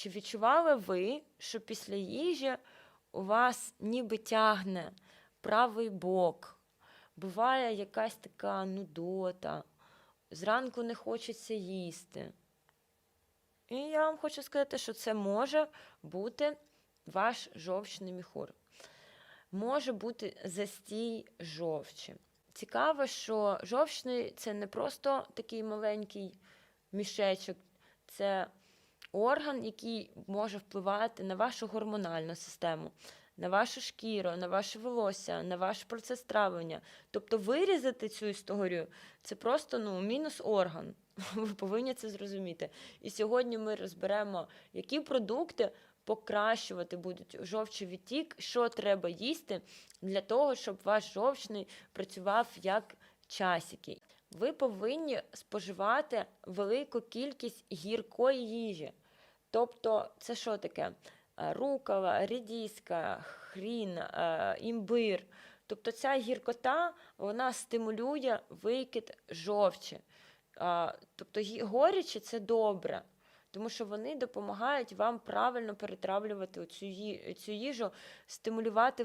Чи відчували ви, що після їжі у вас ніби тягне правий бок? Буває якась така нудота, зранку не хочеться їсти. І я вам хочу сказати, що це може бути ваш жовчний міхур. Може бути застій жовчі. Цікаво, що жовчний це не просто такий маленький мішечок, це орган, який може впливати на вашу гормональну систему, на вашу шкіру, на ваше волосся, на ваш процес травлення. Тобто вирізати цю історію це просто ну, мінус орган. Ви повинні це зрозуміти. І сьогодні ми розберемо, які продукти покращувати будуть жовчовідтік, що треба їсти для того, щоб ваш жовчний працював як часики. Ви повинні споживати велику кількість гіркої їжі. Тобто, це що таке? Е, Рукола, рідіска, хрін, е, імбир. Тобто ця гіркота вона стимулює викид жовчі. А, Тобто горічі це добре, тому що вони допомагають вам правильно перетравлювати цю їжу, стимулювати